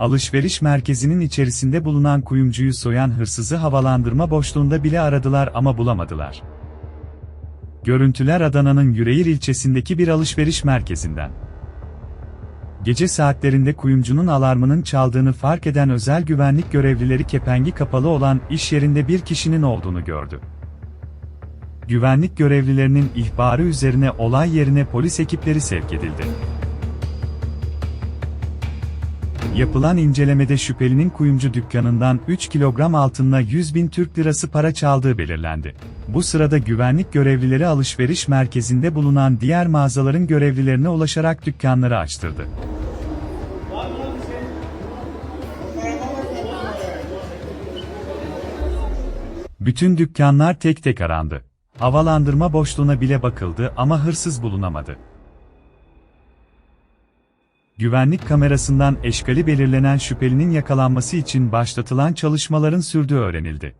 Alışveriş merkezinin içerisinde bulunan kuyumcuyu soyan hırsızı havalandırma boşluğunda bile aradılar ama bulamadılar. Görüntüler Adana'nın Yüreğir ilçesindeki bir alışveriş merkezinden. Gece saatlerinde kuyumcunun alarmının çaldığını fark eden özel güvenlik görevlileri kepengi kapalı olan iş yerinde bir kişinin olduğunu gördü. Güvenlik görevlilerinin ihbarı üzerine olay yerine polis ekipleri sevk edildi. Yapılan incelemede şüphelinin kuyumcu dükkanından 3 kilogram altınla 100 bin Türk lirası para çaldığı belirlendi. Bu sırada güvenlik görevlileri alışveriş merkezinde bulunan diğer mağazaların görevlilerine ulaşarak dükkanları açtırdı. Bütün dükkanlar tek tek arandı. Havalandırma boşluğuna bile bakıldı ama hırsız bulunamadı. Güvenlik kamerasından eşkali belirlenen şüphelinin yakalanması için başlatılan çalışmaların sürdüğü öğrenildi.